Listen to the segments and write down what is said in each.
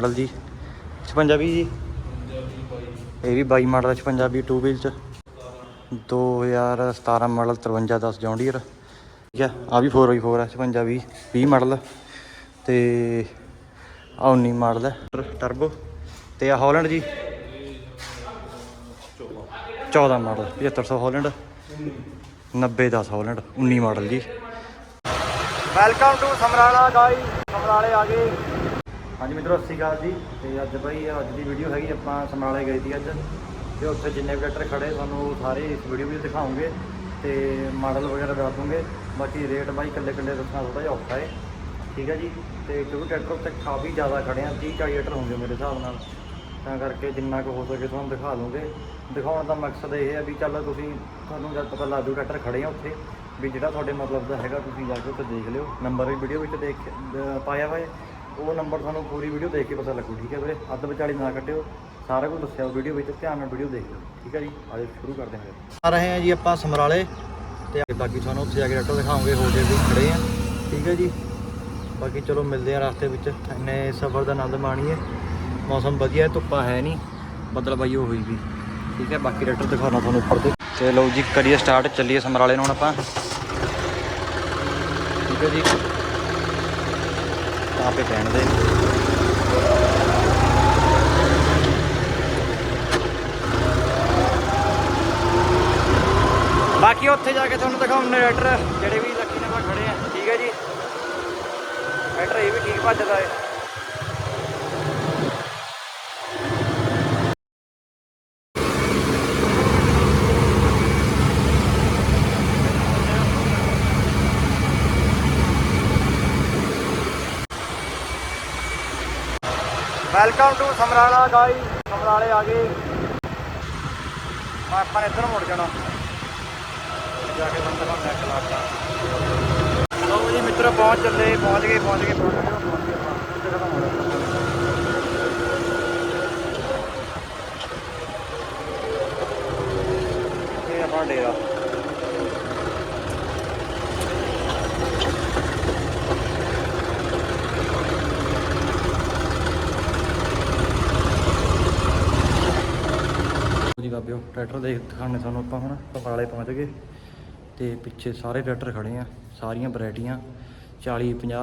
Model ਜੀ। 56 ਵੀ ਜੀ। ਇਹ ਵੀ 22 ਮਾਡਲ 56 ਵੀ 2 ਵੀਲ ਚ। 2017 ਮਾਡਲ 5310 ਜੌਂਡੀਅਰ ਠੀਕ ਹੈ ਆ ਵੀ 4x4 ਹੈ 56 ਵੀ 20 ਮਾਡਲ। ਤੇ ਆ 19 ਮਾਡਲ ਹੈ ਟਰਬੋ ਤੇ ਆ ਹਾਲੈਂਡ ਜੀ। 14 ਮਾਡਲ 7500 ਹਾਲੈਂਡ 9010 ਹਾਲੈਂਡ 19 ਮਾਡਲ ਜੀ। ਵੈਲਕਮ ਟੂ ਸਮਰਾਲਾ ਗਾਈ ਸਮਰਾਲੇ ਆ ਗਏ। ਹਾਂਜੀ ਮਿੱਤਰੋ, ਸਤਿ ਸ਼੍ਰੀ ਅਕਾਲ ਜੀ। ਤੇ ਅੱਜ ਬਈ, ਅੱਜ ਦੀ ਵੀਡੀਓ ਹੈਗੀ ਆਪਾਂ ਸਮਰਾਲੇ ਗਏ ਸੀ ਅੱਜ। ਤੇ ਉੱਥੇ ਜਿੰਨੇ ਵੀ ਟਰੈਕਟਰ ਖੜੇ, ਤੁਹਾਨੂੰ ਸਾਰੇ ਇਸ ਵੀਡੀਓ ਵਿੱਚ ਦਿਖਾਉਂਗੇ ਤੇ ਮਾਡਲ ਵਗੈਰਾ ਦੱਸ ਦੂੰਗੇ। ਬਾਕੀ ਰੇਟ ਬਾਈ ਇਕੱਲੇ ਇਕੱਲੇ ਦੱਸਣਾ ਥੋੜਾ ਜਿਹਾ ਔਖਾ ਹੈ ਠੀਕ ਹੈ ਜੀ? ਤੇ ਕਿਉਂਕਿ ਟਰੈਕਟਰ ਉੱਤੇ ਕਾਫੀ ਜ਼ਿਆਦਾ ਖੜੇ ਆ 30 40 ਟਰੈਕਟਰ ਹੋਣਗੇ ਮੇਰੇ ਹਿਸਾਬ ਨਾਲ। ਤਾਂ ਕਰਕੇ ਜਿੰਨਾ ਕੁ ਹੋ ਸਕੇ ਤੁਹਾਨੂੰ ਦਿਖਾ ਲੂੰਗੇ ਦਿਖਾਉਣ ਦਾ ਮਕਸਦ ਇਹ ਹੈ ਵੀ ਚੱਲ ਤੁਸੀਂ, ਤੁਹਾਨੂੰ ਜਦ ਪਤਾ ਲੱਗ ਜੂ ਟਰੈਕਟਰ ਖੜੇ ਆ ਉੱਥੇ, ਵੀ ਜਿਹੜਾ ਤੁਹਾਡੇ ਮਤਲਬ ਦਾ ਹੈਗਾ, ਤੁਸੀਂ ਜਾ ਕੇ ਉੱਥੇ ਦੇਖ ਲਿਓ। ਨੰਬਰ ਵੀ ਵੀਡੀਓ ਵਿੱਚ ਦੇਖ ਪਾਇਆ ਹੋਇਆ ਉਹ ਨੰਬਰ ਤੁਹਾਨੂੰ ਪੂਰੀ ਵੀਡੀਓ ਦੇਖ ਕੇ ਪਤਾ ਲੱਗੂ, ਠੀਕ ਹੈ ਵੀਰੇ? ਅੱਧ ਵਿਚਾਲੀ ਨਾ ਕੱਟਿਓ ਸਾਰਾ ਕੁਝ ਦੱਸਿਆ ਵੀਡੀਓ ਵਿੱਚ, ਧਿਆਨ ਨਾਲ ਵੀਡੀਓ ਦੇਖ ਲਓ, ਠੀਕ ਹੈ ਜੀ? ਆਜੋ ਸ਼ੁਰੂ ਕਰਦੇ ਹਾਂ ਆ ਰਹੇ ਹਾਂ ਜੀ ਆਪਾਂ ਸਮਰਾਲੇ, ਤੇ ਬਾਕੀ ਤੁਹਾਨੂੰ ਉੱਥੇ ਜਾ ਕੇ ਟਰੈਕਟਰ ਦਿਖਾਉਂਗੇ ਹੋ ਜੇ ਵੀ ਖੜੇ ਆ, ਠੀਕ ਹੈ ਜੀ? ਬਾਕੀ ਚਲੋ ਮਿਲਦੇ ਆ ਰਸਤੇ ਵਿੱਚ, ਇੰਨੇ ਸਫ਼ਰ ਦਾ ਆਨੰਦ ਮਾਣੀਏ। ਮੌਸਮ ਵਧੀਆ ਹੈ ਧੁੱਪਾ ਹੈ ਨਹੀਂ ਬੱਦਲ ਬਾਈ ਹੋਈ ਵੀ, ਠੀਕ ਹੈ? ਬਾਕੀ ਰੈਟਰ ਦਿਖਾਉਣਾ ਤੁਹਾਨੂੰ ਉੱਪਰ ਤੇ। ਤੇ ਲਓ ਜੀ, ਕਰੀਏ ਸਟਾਰਟ ਚੱਲੀਏ ਸਮਰਾਲੇ ਨੂੰ ਹੁਣ ਆਪਾਂ। ਠੀਕ ਹੈ ਜੀ? ਆਪੇ ਕਹਿਣ ਦੇ। ਬਾਕੀ ਉੱਥੇ ਜਾ ਕੇ ਤੁਹਾਨੂੰ ਦਿਖਾਉਂਦੇ ਰੈਟਰ ਜਿਹੜੇ ਵੀ ਲੱਕੀ ਨਵਾਂ ਖੜੇ ਆ। ਠੀਕ ਹੈ ਜੀ। ਰੈਟਰ ਇਹ ਵੀ ਠੀਕ ਭੱਜਦਾ ਹੈ। ਵੈਲਕਮ ਟੂ ਸਮਰਾਲਾ ਗਾਈ ਸਮਰਾਲੇ ਆ ਗਏ। ਆਪਾਂ ਇੱਧਰ ਮੁੜ ਜਾਣਾ। ਜਾ ਕੇ ਬੰਦ ਕਰਨਾ ਕਲਾਸ ਲਓ ਜੀ, ਮਿੱਤਰ, ਪਹੁੰਚ ਚੱਲੇ। ਪਹੁੰਚ ਗਏ ਪਹੁੰਚ ਗਏ ਪਹੁੰਚ ਗਏ। ਪਹੁੰਚ ਗਏ ਆਪਾਂ ਇੱਧਰ ਖਤਮ ਹੋ ਗਿਆ ਇਹ ਆਪਣਾ ਡੇਰਾ ਜੀ ਬਾਬਿਓ ਟਰੈਕਟਰ ਦੇਖ ਦਿਖਾਣੇ ਤੁਹਾਨੂੰ ਆਪਾਂ ਹੁਣ ਪਵਾਲੇ ਪਹੁੰਚ ਗਏ। ਤੇ ਪਿੱਛੇ ਸਾਰੇ ਟਰੈਕਟਰ ਖੜੇ ਆ, ਸਾਰੀਆਂ ਵੈਰਾਈਟੀਆਂ। 40 50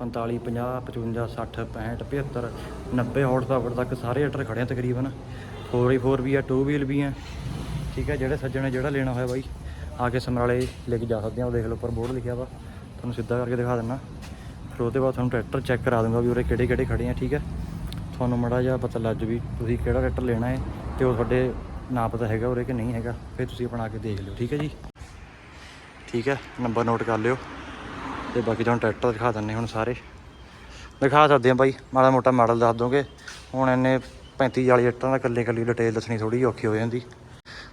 45 50 55 60 65 75 90 ਹੌਟ ਪਾਵਰ ਤੱਕ ਸਾਰੇ ਟਰੈਕਟਰ ਖੜੇ ਆ ਤਕਰੀਬਨ। 4x4 ਵੀ ਆ 2 ਵੀਲ ਵੀ ਆ। ਠੀਕ ਹੈ ਜਿਹੜੇ ਸੱਜਣੇ ਜਿਹੜਾ ਲੈਣਾ ਹੋਇਆ ਬਾਈ, ਆ ਕੇ ਸਮਰਾਲੇ ਲੈ ਕੇ ਜਾ ਸਕਦੇ ਆ। ਉਹ ਦੇਖ ਲਓ ਉੱਪਰ ਬੋਰਡ ਲਿਖਿਆ ਵਾ। ਤੁਹਾਨੂੰ ਸਿੱਧਾ ਕਰਕੇ ਦਿਖਾ ਦਿੰਨਾ। ਫਿਰ ਉਹਦੇ ਬਾਅਦ ਤੁਹਾਨੂੰ ਟਰੈਕਟਰ ਚੈੱਕ ਕਰਾ ਦੂੰਗਾ ਵੀ ਉਰੇ ਕਿਹੜੇ ਕਿਹੜੇ ਖੜੇ ਆ, ਠੀਕ ਹੈ ਤੁਹਾਨੂੰ ਮੜਾ ਜਿਹਾ ਪਤਾ ਲੱਜ ਵੀ ਤੁਸੀਂ ਕਿਹੜਾ ਟਰੈਕਟਰ ਲੈਣਾ ਹੈ ਤੇ ਉਹ ਤੁਹਾਡੇ ਨਾ ਪਤਾ ਹੈਗਾ ਉਰੇ ਕਿ ਨਹੀਂ ਹੈਗਾ, ਫਿਰ ਤੁਸੀਂ ਆਪਣਾ ਆ ਕੇ ਦੇਖ ਲਿਓ, ਠੀਕ ਹੈ ਜੀ? ਠੀਕ ਹੈ ਨੰਬਰ ਨੋਟ ਕਰ ਲਿਓ ਤੇ ਬਾਕੀ ਤੁਹਾਨੂੰ ਟਰੈਕਟਰ ਦਿਖਾ ਦਿੰਨੇ ਹੁਣ ਸਾਰੇ। ਦਿਖਾ ਸਕਦੇ ਆ ਬਾਈ, ਮਾੜਾ ਮੋਟਾ ਮਾਡਲ ਦੱਸ ਦੋਗੇ। ਹੁਣ ਇੰਨੇ 35 40 ਟਰੈਕਟਰਾਂ ਦਾ ਇਕੱਲੇ ਇਕੱਲੀ ਡਿਟੇਲ ਦੱਸਣੀ ਥੋੜੀ ਔਖੀ ਹੋ ਜਾਂਦੀ।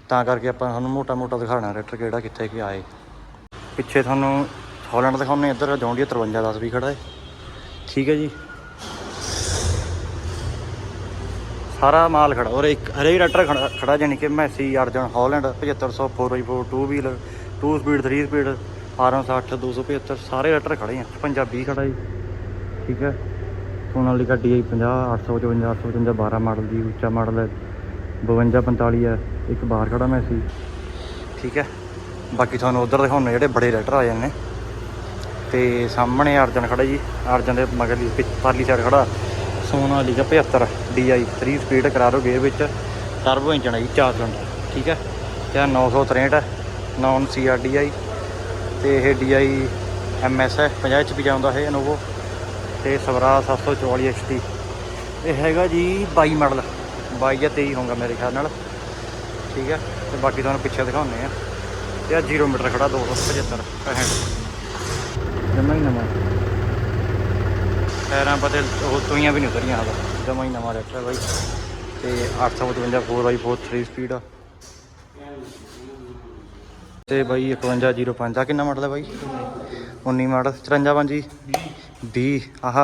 ਤਾਂ ਕਰਕੇ ਆਪਾਂ ਤੁਹਾਨੂੰ ਮੋਟਾ ਮੋਟਾ ਦਿਖਾਣਾ ਟਰੈਕਟਰ ਕਿਹੜਾ ਕਿੱਥੇ ਕਿ ਆਏ। ਪਿੱਛੇ ਤੁਹਾਨੂੰ ਹਾਲੈਂਡ ਦਿਖਾਉਣੇ ਇੱਧਰ ਜੌਂਡੀਆ 5310 ਵੀ ਖੜਾ ਹੈ। ਠੀਕ ਹੈ ਜੀ? ਸਾਰਾ ਮਾਲ ਖੜਾ, ਔਰ ਇੱਕ ਹਰੇਕ ਟਰੈਕਟਰ ਖੜਾ ਖੜਾ ਜਾਨੀ ਕਿ Massey, Arjun, Holland 7500 4x4 2 wheeler 2 speed 3 speed 1260 275 ਸਾਰੇ ਟਰੈਕਟਰ ਖੜੇ ਆ ਪੰਜਾਬੀ ਖੜਾ ਜੀ, ਠੀਕ ਹੈ। ਸੋਨਾਲੀਕਾ DI 50 855 855 12 ਮਾਡਲ ਦੀ, ਉੱਚਾ ਮਾਡਲ ਹੈ 52 45 ਹੈ, ਇੱਕ ਬਾਹਰ ਖੜਾ ਮੈਸੀ। ਠੀਕ ਹੈ, ਬਾਕੀ ਤੁਹਾਨੂੰ ਉਧਰ ਦਿਖਾਉਣੇ ਜਿਹੜੇ ਬੜੇ ਰੈਟਰ ਆ ਜਾਂਦੇ ਤੇ ਸਾਹਮਣੇ ਅਰਜਨ ਖੜਾ ਜੀ, ਅਰਜਨ ਦੇ ਮਗਰਲੀ ਪਿ- ਪਰਲੀ ਸਾਈਡ ਖੜਾ। Sonalika 75 DI 3 speed Carraro gear ਵਿੱਚ। ਟਰਬੋ ਇੰਜਨ ਹੈ ਜੀ 4 ਸਿਲੰਡਰ ਠੀਕ ਹੈ? ਤੇ ਆਹ 963 ਹੈ ਨੌਨ CRDI ਤੇ ਇਹ DI MS ਹੈ 50 HP ਜਾਉਂਦਾ ਹੈ ਇਨੋਵੋ ਤੇ ਸਵਰਾ 744 XT ਇਹ ਹੈਗਾ ਜੀ 22 ਮਾਡਲ 22 ਜਾਂ 23 ਹੋਊਗਾ ਮੇਰੇ ਖਿਆਲ ਨਾਲ, ਠੀਕ ਹੈ? ਤੇ ਬਾਕੀ ਤੁਹਾਨੂੰ ਪਿੱਛੇ ਦਿਖਾਉਂਦੇ ਆ ਤੇ ਆ 0 ਮੀਟਰ ਖੜਾ 275 65 ਜਮਾ ਹੀ ਨਵਾਂ। ਟਾਇਰਾਂ ਪਤੇ ਉਹ ਤੋਈਆਂ ਵੀ ਨਹੀਂ ਉਤਰੀਆਂ ਹਾਲ ਜਮਾ ਹੀ ਨਵਾਂ ਰੈਟਰ ਬਾਈ। ਤੇ 855 4x4 3 ਸਪੀਡ ਆ। ਤੇ ਬਾਈ 5105 ਆ। ਕਿੰਨਾ ਮਾਡਲ ਹੈ ਬਾਈ? 19 ਮਾਡਲ 54 ਪੰਜੀ 20 ਆਹ।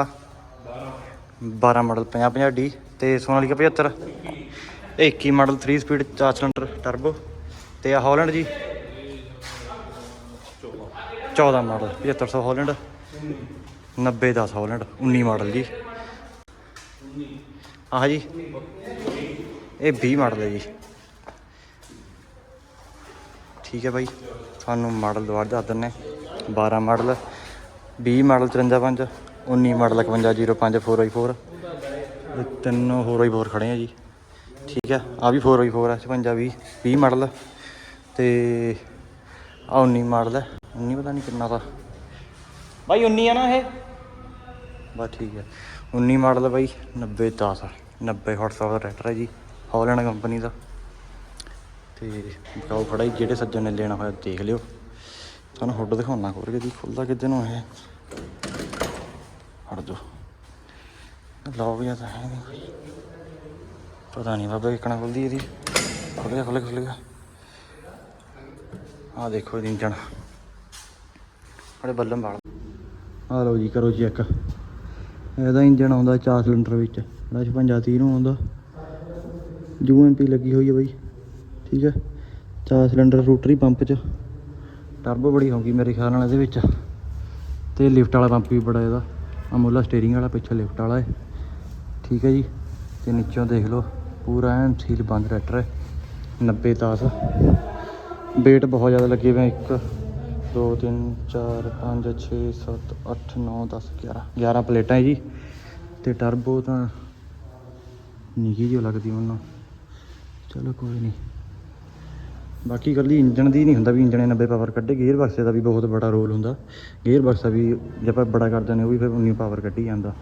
12 ਮਾਡਲ 50 50 ਡੀ ਤੇ ਸੋਨਾਲੀਕਾ 75 ਇਹ 21 ਮਾਡਲ 3 ਸਪੀਡ 4 ਸਿਲੰਡਰ ਟਰਬੋ ਤੇ ਆ ਹਾਲੈਂਡ ਜੀ। 14 ਮਾਡਲ 7500 ਹਾਲੈਂਡ 90 10 ਹਾਲੈਂਡ 19 ਮਾਡਲ ਜੀ। ਆਹ ਜੀ, ਇਹ 20 ਮਾਡਲ ਹੈ ਜੀ। ਠੀਕ ਹੈ ਬਾਈ, ਤੁਹਾਨੂੰ ਮਾਡਲ ਦੁਬਾਰਾ ਦੱਸ ਦਿੰਨੇ 12 ਮਾਡਲ 20 ਮਾਡਲ 53 19 ਮਾਡਲ 5105 4x4 ਇਹ ਤਿੰਨੋਂ 4x4 ਖੜੇ ਆ ਜੀ। ਠੀਕ ਹੈ ਆ ਵੀ 4x4 ਹੈ 56 20 20 ਮਾਡਲ। ਤੇ ਆ 19 ਮਾਡਲ ਹੈ। 19 ਪਤਾ ਨਹੀਂ ਕਿੰਨਾ ਦਾ। ਬਾਈ 19 ਆ ਨਾ ਇਹ? ਬਸ ਠੀਕ ਹੈ। 19 ਮਾਡਲ ਬਾਈ 90 10 90 ਹਾਰਸ ਦਾ ਟਰੈਕਟਰ ਹੈ ਜੀ ਹੌਲੈਂਡ ਕੰਪਨੀ ਦਾ। ਤੇ ਬਕਾਉ ਖੜਾ ਜੀ, ਜਿਹੜੇ ਸੱਜਣ ਨੇ ਲੈਣਾ ਹੋਇਆ ਦੇਖ ਲਿਓ। ਤੁਹਾਨੂੰ ਹੁੱਡ ਦਿਖਾਉਣਾ ਖੋਲ ਕੇ ਜੀ ਖੁੱਲਦਾ ਕਿੱਦੇ ਨੂੰ ਇਹ। ਹਟ ਜੋ ਲੌਕ ਜਾਂ ਤਾਂ ਹੈ ਨਹੀਂ। ਪਤਾ ਨਹੀਂ ਬਾਬਾ ਕਿਕਣਾ ਖੁੱਲਦੀ ਇਹਦੀ। ਖੁੱਲ ਗਿਆ ਖੁੱਲ ਗਿਆ ਖੁੱਲ ਗਿਆ। ਆਹ ਦੇਖੋ ਇਹਦੀ ਇੰਜਣ। ਬੜੇ ਬੱਲਮ ਵਾਲਾ। ਆ ਲਓ ਜੀ, ਕਰੋ ਚੈੱਕ ਇਹਦਾ ਇੰਜਣ ਆਉਂਦਾ 4 ਸਿਲੰਡਰ ਵਿੱਚ। ਜਿਹੜਾ 56 30 ਨੂੰ ਆਉਂਦਾ। ਯੂਐਮਪੀ ਲੱਗੀ ਹੋਈ ਹੈ ਬਾਈ। ਠੀਕ ਹੈ 4 ਸਿਲੰਡਰ ਰੋਟਰੀ ਪੰਪ 'ਚ। ਟਰਬੋ ਬੜੀ ਹੋਊਗੀ ਮੇਰੇ ਖਿਆਲ ਨਾਲ ਇਹਦੇ ਵਿੱਚ। ਤੇ ਲਿਫਟ ਵਾਲਾ ਪੰਪ ਵੀ ਬੜਾ ਇਹਦਾ। ਅਮੋਲਾ ਸਟੀਅਰਿੰਗ ਵਾਲਾ ਪਿੱਛੇ ਲਿਫਟ ਵਾਲਾ ਹੈ। ਠੀਕ ਹੈ ਜੀ। ਤੇ ਨੀਚੋਂ ਦੇਖ ਲਓ, ਪੂਰਾ ਐਨ ਸੀਲ ਬੰਦ ਰੈਟਰ ਹੈ। 90 10 ਵੇਟ ਬਹੁਤ ਜ਼ਿਆਦਾ ਲੱਗੇ ਹੋਏ ਇੱਕ। 2 3 4 5 6 7 8 9 10 11 11 ਪਲੇਟਾਂ ਹੈ ਜੀ। ਤੇ ਟਰਬੋ ਤਾਂ ਨਿੱਕੀ ਜਿਹੀ ਲੱਗਦੀ ਮੈਨੂੰ। ਚਲੋ ਕੋਈ ਨਹੀਂ। ਬਾਕੀ ਇਕੱਲੀ ਇੰਜਣ ਦੀ ਨਹੀਂ ਹੁੰਦਾ ਵੀ ਇੰਜਣ ਨੇ 90 ਪਾਵਰ ਕੱਢੇ। ਗੇਅਰ ਬਕਸੇ ਦਾ ਵੀ ਬਹੁਤ ਬੜਾ ਰੋਲ ਹੁੰਦਾ। ਗੇਅਰ ਬਕਸਾ ਵੀ ਜੇ ਆਪਾਂ ਬੜਾ ਕਰ ਦਿੰਦੇ ਉਹ ਵੀ ਫਿਰ ਉਨੀ ਪਾਵਰ ਕੱਢੀ ਜਾਂਦਾ।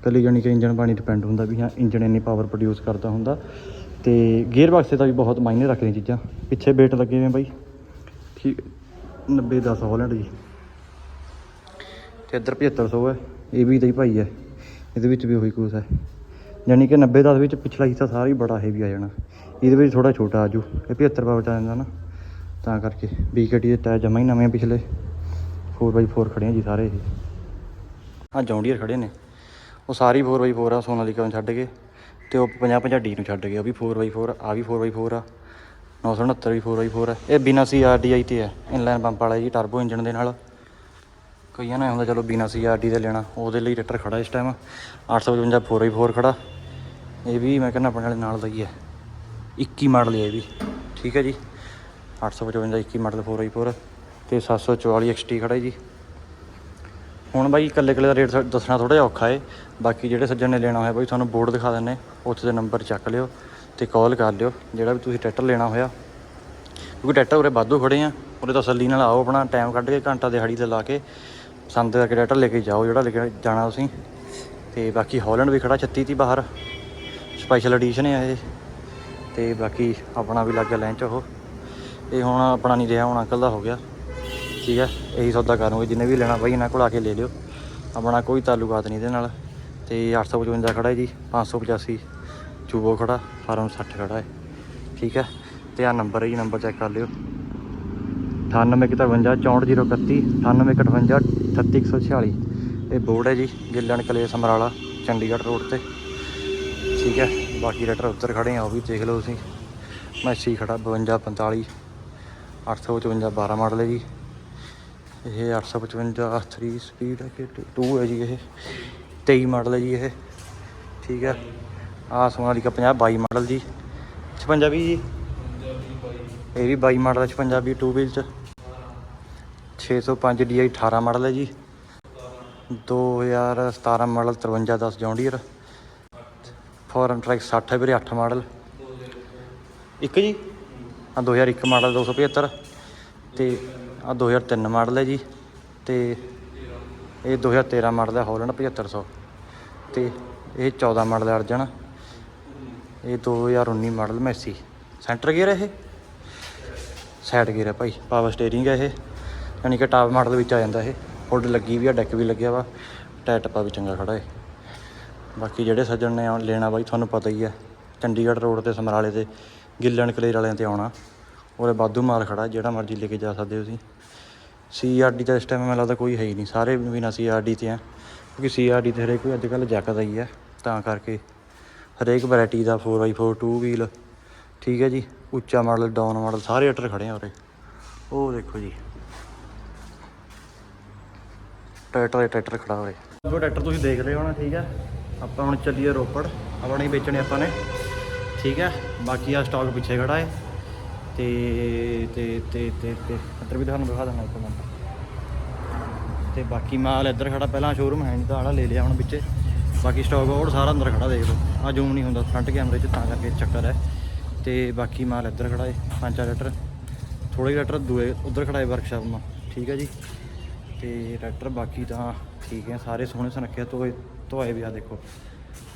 ਇਕੱਲੀ ਜਾਣੀ ਕਿ ਇੰਜਣ ਪਾਣੀ ਡਿਪੈਂਡ ਹੁੰਦਾ ਵੀ ਹਾਂ, ਇੰਜਣ ਇੰਨੀ ਪਾਵਰ ਪ੍ਰੋਡਿਊਸ ਕਰਦਾ ਹੁੰਦਾ। ਤੇ ਗੇਅਰ ਬਕਸੇ ਦਾ ਵੀ ਬਹੁਤ ਮਾਇਨੇ ਰੱਖਦੀਆਂ ਚੀਜ਼ਾਂ। ਪਿੱਛੇ ਵੇਟ ਲੱਗੇ ਨੇ ਬਾਈ। ਠੀਕ। 90 10 ਹਾਲੈਂਡ ਜੀ। ਤੇ ਇੱਧਰ 7500 ਹੈ, ਇਹ ਵੀ ਤਾਂ ਹੀ ਭਾਈ ਹੈ, ਇਹਦੇ ਵਿੱਚ ਵੀ ਉਹੀ ਕੁਛ ਹੈ। ਯਾਨੀ ਕਿ 90 10 ਵਿੱਚ ਪਿਛਲਾ ਹਿੱਸਾ ਸਾਰਾ ਹੀ ਬੜਾ ਹੈਵੀ ਆ ਜਾਣਾ। ਇਹਦੇ ਵਿੱਚ ਥੋੜਾ ਛੋਟਾ ਆਜੂ, ਇਹ 75 ਪਾਵਰ ਚ ਜਾਂਦਾ ਨਾ। ਤਾਂ ਕਰਕੇ BKT ਦੇ ਟਾਇਰ ਜਮਾ ਹੀ ਨਵੇਂ ਪਿਛਲੇ। 4x4 ਖੜੇ ਆ ਜੀ ਸਾਰੇ ਇਹ। ਆ ਜੌਂਡੀਅਰ ਖੜੇ ਨੇ। ਉਹ ਸਾਰੀ 4x4 ਆ ਸੋਨਾਲੀਕਾ ਨੂੰ ਛੱਡ ਕੇ ਤੇ ਉਹ 50 50 ਡੀ ਨੂੰ ਛੱਡ ਕੇ ਉਹ ਵੀ 4x4 ਆ ਵੀ 4x4 ਆ। 969 ਵੀ 4x4 ਹੈ। ਇਹ ਬਿਨਾ CRDI ਤੇ ਹੈ। ਇਨਲਾਈਨ ਪੰਪ ਵਾਲਾ ਜੀ ਟਰਬੋ ਇੰਜਨ ਦੇ ਨਾਲ। ਕਈਆਂ ਨੇ ਹੁੰਦਾ, ਚਲੋ ਬਿਨਾ CRD ਦੇ ਲੈਣਾ। ਉਹਦੇ ਲਈ ਟਰੈਕਟਰ ਖੜਾ ਇਸ ਟਾਈਮ 855 4x4 ਖੜਾ। ਇਹ ਵੀ ਮੈਂ ਕਹਿੰਦਾ ਆਪਣੇ ਵਾਲੇ ਨਾਲ ਦਾ ਹੀ ਹੈ। 21 ਮਾਡਲ ਹੈ ਇਹ ਵੀ। ਠੀਕ ਹੈ ਜੀ। 855 21 ਮਾਡਲ 4x4 ਤੇ 744 XT ਖੜਾ ਹੈ ਜੀ। ਹੁਣ ਬਾਈ ਇਕੱਲੇ ਇਕੱਲੇ ਦਾ ਰੇਟ ਦੱਸਣਾ ਥੋੜਾ ਜਿਹਾ ਔਖਾ ਹੈ। ਬਾਕੀ ਜਿਹੜੇ ਸੱਜਣ ਨੇ ਲੈਣਾ ਹੋਇਆ, ਬਾਈ ਤੁਹਾਨੂੰ ਬੋਰਡ ਦਿਖਾ ਦਿੰਨੇ ਉੱਥੇ ਦੇ ਨੰਬਰ ਚੱਕ ਲਿਓ। ਤੇ ਕਾਲ ਕਰ ਲਿਓ, ਜਿਹੜਾ ਵੀ ਤੁਸੀਂ ਟਰੈਕਟਰ ਲੈਣਾ ਹੋਇਆ। ਕਿਉਂਕਿ ਟਰੈਕਟਰ ਉਰੇ ਵਾਧੂ ਖੜੇ ਆ, ਉਰੇ ਤਸੱਲੀ ਨਾਲ ਆਓ ਆਪਣਾ ਟਾਈਮ ਕੱਢ ਕੇ ਘੰਟਾ ਦਿਹਾੜੀ ਤੇ ਲਾ ਕੇ ਪਸੰਦ ਕਰਕੇ ਟਰੈਕਟਰ ਲੈ ਕੇ ਜਾਓ, ਜਿਹੜਾ ਲੈ ਕੇ ਜਾਣਾ ਤੁਸੀਂ। ਤੇ ਬਾਕੀ ਹਾਲੈਂਡ ਵੀ ਖੜਾ 36 ਤੀ ਬਾਹਰ ਸਪੈਸ਼ਲ ਐਡੀਸ਼ਨ ਹੈ ਇਹ। ਤੇ ਬਾਕੀ ਆਪਣਾ ਵੀ ਲੱਗ ਗਿਆ ਲੈਂਚ ਉਹ। ਇਹ ਹੁਣ ਆਪਣਾ ਨਹੀਂ ਰਿਹਾ, ਹੁਣ ਅੰਕਲ ਦਾ ਹੋ ਗਿਆ। ਠੀਕ ਹੈ ਇਹੀ ਸੌਦਾ ਕਰੂੰਗੇ ਜਿੰਨੇ ਵੀ ਲੈਣਾ ਬਾਈ, ਇਹਨਾਂ ਕੋਲ ਆ ਕੇ ਲੈ ਲਿਓ। ਆਪਣਾ ਕੋਈ ਤਾਲੁਕਾਤ ਨਹੀਂ ਇਹਦੇ ਨਾਲ। ਤੇ 855 ਖੜਾ ਹੈ ਜੀ 585 ਚੂਬੋ ਖੜਾ, ਫਾਰਮ 60 ਖੜਾ ਹੈ ਠੀਕ ਹੈ? ਤੇ ਆ ਨੰਬਰ ਹੈ ਜੀ ਨੰਬਰ ਚੈੱਕ ਕਰ ਲਿਓ। 9851 64031 9858 38146 ਇਹ ਬੋਰਡ ਹੈ ਜੀ, ਗਿੱਲਣ ਕਲੇ ਸਮਰਾਲਾ, ਚੰਡੀਗੜ੍ਹ ਰੋਡ ਤੇ। ਠੀਕ ਹੈ? ਬਾਕੀ ਰੈਟਰ ਉੱਤਰ ਖੜੇ ਆ, ਉਹ ਵੀ ਦੇਖ ਲਓ ਤੁਸੀਂ। ਮੈਂ ਮੈਸੀ ਖੜਾ 52 45 855 12 ਮਾਡਲ ਹੈ ਜੀ। ਇਹ 855 3 ਸਪੀਡ ਹੈ ਕਿ 2 ਹੈ ਜੀ ਇਹ। 23 ਮਾਡਲ ਹੈ ਜੀ ਇਹ। ਠੀਕ ਹੈ? ਆ ਸੋਨਾਲੀਕਾ 50 22 ਮਾਡਲ ਜੀ। 56 ਵੀ ਜੀ। ਇਹ ਵੀ 22 ਮਾਡਲ ਹੈ 56 ਵੀ 2 ਵੀਲ ਚ। 605 DI 18 ਮਾਡਲ ਹੈ ਜੀ। 2017 ਮਾਡਲ 5310 ਜੌਂਡੀਅਰ ਫੋਰਨ ਟਰੈਕ 60 ਹੈ ਵੀਰੇ 8 ਮਾਡਲ। ਇੱਕ ਜੀ। ਆ 2001 ਮਾਡਲ 275 ਤੇ ਆ 2003 ਮਾਡਲ ਹੈ ਜੀ। ਤੇ ਇਹ 2013 ਮਾਡਲ ਹੈ ਹੌਲੈਂਡ 7500 ਤੇ ਇਹ 14 ਮਾਡਲ ਹੈ ਅਰਜਨ। ਇਹ 2019 ਮਾਡਲ ਮੈਸੀ। ਸੈਂਟਰ ਗੇਅਰ ਇਹ? ਸਾਈਡ ਗੇਅਰ ਹੈ ਭਾਈ ਪਾਵਰ ਸਟੀਅਰਿੰਗ ਹੈ ਇਹ। ਯਾਨੀ ਕਿ ਟਾਪ ਮਾਡਲ ਵਿੱਚ ਆ ਜਾਂਦਾ ਇਹ। ਹੁੱਡ ਲੱਗੀ ਵੀ ਆ ਡੈਕ ਵੀ ਲੱਗਿਆ ਵਾ। ਟਾਇਰ ਟੱਪਾ ਵੀ ਚੰਗਾ ਖੜਾ ਹੈ ਬਾਕੀ ਜਿਹੜੇ ਸੱਜਣ ਨੇ ਲੈਣਾ ਬਾਈ, ਤੁਹਾਨੂੰ ਪਤਾ ਹੀ ਹੈ ਚੰਡੀਗੜ੍ਹ ਰੋਡ ਤੇ ਸਮਰਾਲੇ ਤੇ ਗਿੱਲਣ ਕਲੇਰ ਵਾਲਿਆਂ ਤੇ ਆਉਣਾ। ਉਹਦੇ ਵਾਧੂ ਮਾਲ ਖੜਾ, ਜਿਹੜਾ ਮਰਜ਼ੀ ਲੈ ਕੇ ਜਾ ਸਕਦੇ ਹੋ ਤੁਸੀਂ ਸੀਆਰਡੀ ਦਾ ਇਸ ਟਾਈਮ ਮੈਨੂੰ ਲੱਗਦਾ ਕੋਈ ਹੈ ਹੀ ਨਹੀਂ। ਸਾਰੇ ਬਿਨਾਂ ਸੀਆਰਡੀ ਤੇ ਆ। ਕਿਉਂਕਿ ਸੀਆਰਡੀ ਤੇ ਹਰੇਕ ਕੋਈ ਅੱਜ ਕੱਲ੍ਹ ਜੱਕਦਾ ਹੀ ਹੈ ਤਾਂ ਕਰਕੇ ਹਰੇਕ ਵੈਰਾਈਟੀ ਦਾ 4x4 2 ਵੀਲ ਠੀਕ ਹੈ ਜੀ, ਉੱਚਾ ਮਾਡਲ ਡਾਊਨ ਮਾਡਲ ਸਾਰੇ ਅਟਰ ਖੜੇ ਆ ਉਰੇ। ਉਹ ਦੇਖੋ ਜੀ। ਟਰੈਕਟਰ ਟਰੈਕਟਰ ਖੜਾ ਹੋਵੇ ਉਹ ਟਰੈਕਟਰ ਤੁਸੀਂ ਦੇਖ ਰਹੇ ਹੋ ਨਾ, ਠੀਕ ਹੈ, ਆਪਾਂ ਹੁਣ ਚੱਲੀਏ ਰੋਪੜ। ਆਪਣੇ ਹੀ ਵੇਚਣੇ ਆਪਾਂ ਨੇ, ਠੀਕ ਹੈ, ਬਾਕੀ ਆ ਸਟਾਕ ਪਿੱਛੇ ਖੜਾ ਹੈ। ਤੇ ਤੇ ਤੇ ਤੇ ਤੇ, ਇੱਧਰ ਵੀ ਤੁਹਾਨੂੰ ਦਿਖਾ ਦਿੰਦਾ ਇੱਕ ਮਿੰਟ। ਤੇ ਬਾਕੀ ਮਾਲ ਇੱਧਰ ਖੜਾ, ਪਹਿਲਾਂ ਸ਼ੋਰੂਮ ਹੈ ਨਹੀਂ ਤਾਂ ਆੜਾ ਲੈ ਲਿਆ ਹੁਣ ਵਿੱਚੇ। ਬਾਕੀ ਸਟਾਕ ਹੋਰ ਸਾਰਾ ਅੰਦਰ ਖੜਾ ਦੇਖ ਲਓ। ਆ ਜ਼ੂਮ ਨਹੀਂ ਹੁੰਦਾ ਫਰੰਟ ਕੈਮਰੇ 'ਚ ਤਾਂ ਕਰਕੇ ਚੱਕਰ ਹੈ। ਤੇ ਬਾਕੀ ਮਾਲ ਇੱਧਰ ਖੜਾ ਹੈ 5-4 ਲੀਟਰ। ਥੋੜੇ ਲੀਟਰ ਦੂਏ ਉਧਰ ਖੜਾ ਹੈ ਵਰਕਸ਼ਾਪ ਮਾ ਠੀਕ ਹੈ ਜੀ। ਤੇ ਟਰੈਕਟਰ ਬਾਕੀ ਤਾਂ ਠੀਕ ਹੈ, ਸਾਰੇ ਸੋਹਣੇ ਸੁਨੱਖੇ ਧੋਏ ਧੋਏ ਵੀ ਆ ਦੇਖੋ।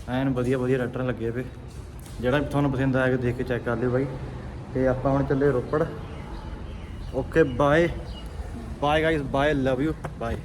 ਐਨ ਵਧੀਆ ਵਧੀਆ ਟਰੈਕਟਰ ਲੱਗੇ ਪਏ। ਜਿਹੜਾ ਤੁਹਾਨੂੰ ਪਸੰਦ ਆਇਆ ਦੇਖ ਕੇ ਚੈੱਕ ਕਰ ਲਿਓ ਬਾਈ। ਤੇ ਆਪਾਂ ਹੁਣ ਚੱਲੇ Ropar. Okay bye bye guys bye love you bye